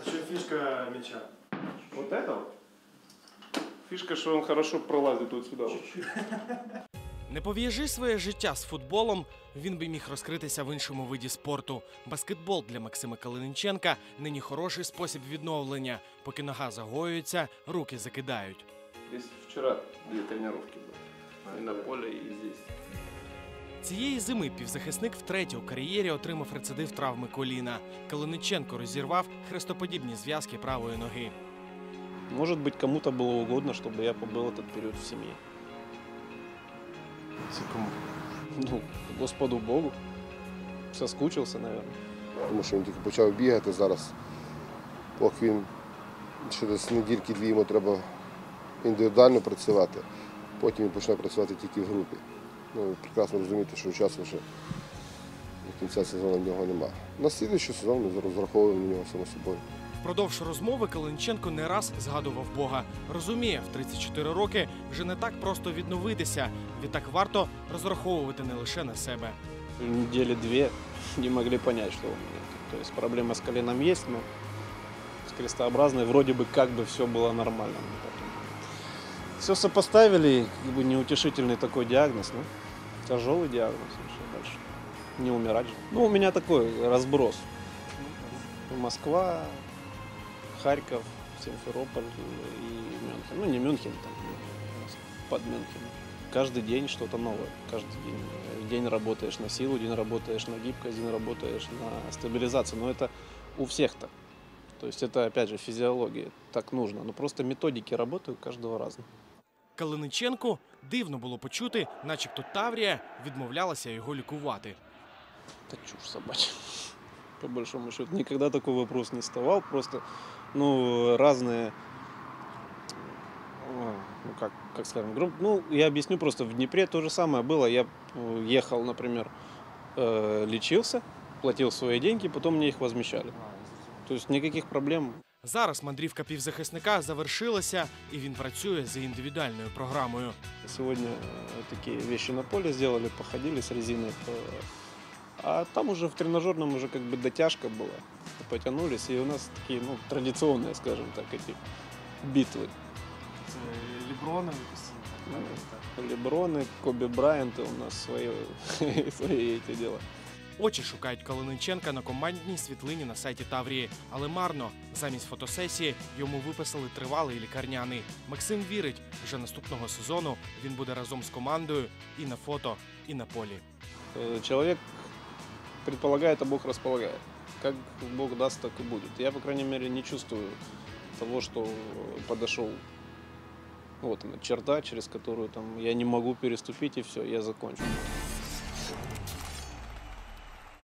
в чем фишка мяча? Вот это вот. Фишка, что он хорошо пролазит вот сюда. Вот. Не пов'яжи своє життя з футболом, він би міг розкритися в іншому виді спорту. Баскетбол для Максима Калиниченка нині хороший спосіб відновлення. Поки нога загоюється, руки закидають. Здесь вчера две тренировки были. И на поле, и здесь. Цієї зими півзахисник втретє у кар'єрі отримав рецидив травми коліна. Калиниченко розірвав хрестоподібні зв'язки правої ноги. Может быть, кому-то было угодно, чтобы я побыл этот период в семье. Ну, Господу Богу. Соскучился, наверное. тому що він тільки почав бігати зараз. Поки він ще десь недільки-дві йому треба індивідуально працювати, потім він почне працювати тільки в групі. Ну, ви прекрасно розумієте, що часу вже до кінця сезону в нього немає. На слідуючий сезон ми розраховуємо на нього само собою. Впродовж розмови Калиниченко не раз згадував Бога. Розуміє, в 34 роки вже не так просто відновитися. Відтак варто розраховувати не лише на себе. Недели две не могли понять, что у меня. То есть проблема с коленом есть, но с крестообразной вроде бы как бы все было нормально. Все сопоставили, бы неутешительный такой диагноз, ну, тяжелый диагноз, и что дальше. Не умирать же. Ну, у меня такой разброс. Москва, Харьков, Симферополь и Мюнхен. Ну, не Мюнхен, там, под Мюнхеном. Каждый день что-то новое. Каждый день. День работаешь на силу, день работаешь на гибкость, день работаешь на стабилизацию. Но это у всех так. То есть это, опять же, физиология. Так нужно. Но просто методики работы у каждого разные. Калиниченку дивно було почути, начебто Таврія відмовлялася його лікувати. Это чушь собачья. По большому счету. Никогда такой вопрос не вставал. Просто, ну, разные, э, ну, как, как скажем, групп. Ну, я объясню просто. В Днепре то же самое было. Я э, ехал, например, э, лечился, платил свои деньги, потом мне их возмещали. То есть никаких проблем. Зараз мандрівка півзахисника завершилася, і він працює за індивідуальною програмою. Сегодня э, такие вещи на поле сделали, походили с резиной. по- А там уже в тренажерном уже как бы дотяжка была. Потянулись, и у нас такие, ну, традиционные, скажем так, эти битвы. Леброны Ну, Леброны, Коби Брайанты у нас свои, свои эти дела. Очі шукають Калиниченка на командній світлині на сайті Таврії, але марно. Замість фотосесії йому виписали тривалий лікарняний. Максим вірить, вже наступного сезону він буде разом з командою і на фото, і на полі. Э, Человек предполагает, а Бог располагает. Как Бог даст, так и будет. Я, по крайней мере, не чувствую того, что подошел вот черта, через там я не могу переступить, и все, я закончу.